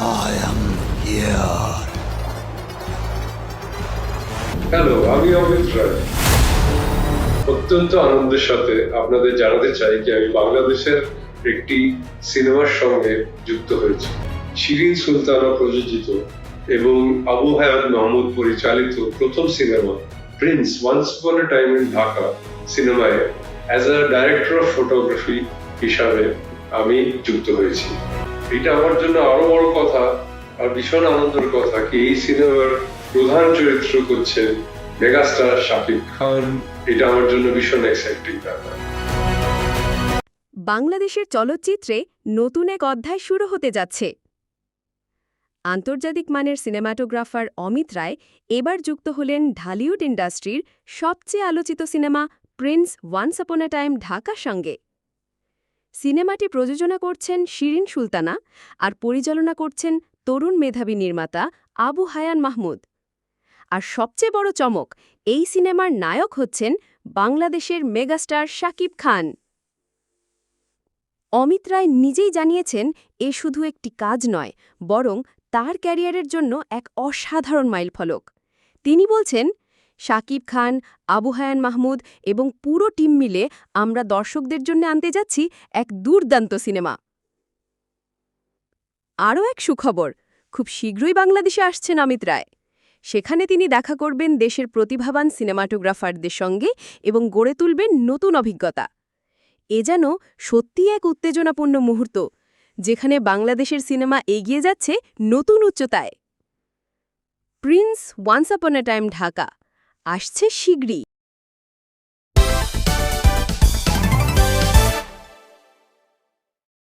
I am here. Hello আমি অমিত রায়। অত্যন্ত আনন্দের সাথে আপনাদের জানাতে চাই যে আমি বাংলাদেশের একটি সিনেমার সঙ্গে যুক্ত হয়েছি। শিরিন সুলতানা প্রযোজিত এবং আবু হায়াত মাহমুদ পরিচালিত প্রথম cinema prince once upon a time in Dhaka সিনেমায় as a director of photography হিসাবে আমি যুক্ত হয়েছি। এটা আমার জন্য আরও বড় কথা আর ভীষণ আনন্দের কথা কি এই সিনেমার প্রধান চরিত্র করছেন মেগাস্টার শাকিব খান। এটা আমার জন্য ভীষণ এক্সাইটিং ব্যাপার। বাংলাদেশের চলচ্চিত্রে নতুন এক অধ্যায় শুরু হতে যাচ্ছে। আন্তর্জাতিক মানের সিনেমাটোগ্রাফার অমিত রায় এবার যুক্ত হলেন ঢালিউড ইন্ডাস্ট্রির সবচেয়ে আলোচিত cinema prince once upon time ঢাকার সঙ্গে। সিনেমাটি প্রযোজনা করছেন শিরিন সুলতানা আর পরিচালনা করছেন তরুণ মেধাবী নির্মাতা আবু হায়ান মাহমুদ। আর সবচেয়ে বড় চমক, এই সিনেমার নায়ক হচ্ছেন বাংলাদেশের মেগাস্টার শাকিব খান। অমিত রায় নিজেই জানিয়েছেন, এ শুধু একটি কাজ নয়, বরং তার ক্যারিয়ারের জন্য এক অসাধারণ মাইলফলক। তিনি বলছেন শাকিব খান, আবু হায়ান মাহমুদ এবং পুরো টিম মিলে আমরা দর্শকদের জন্য আনতে যাচ্ছি এক দুর্দান্ত সিনেমা। আরও এক সুখবর, খুব শীঘ্রই বাংলাদেশে আসছেন অমিত রায়। সেখানে তিনি দেখা করবেন দেশের প্রতিভাবান সিনেমাটোগ্রাফারদের সঙ্গে এবং গড়ে তুলবেন নতুন অভিজ্ঞতা। এ যেন সত্যি এক উত্তেজনাপূর্ণ মুহূর্ত, যেখানে বাংলাদেশের সিনেমা এগিয়ে যাচ্ছে নতুন উচ্চতায়। প্রিন্স ওয়ান্স আপন এ টাইম ঢাকা। আসছে শীঘ্রই।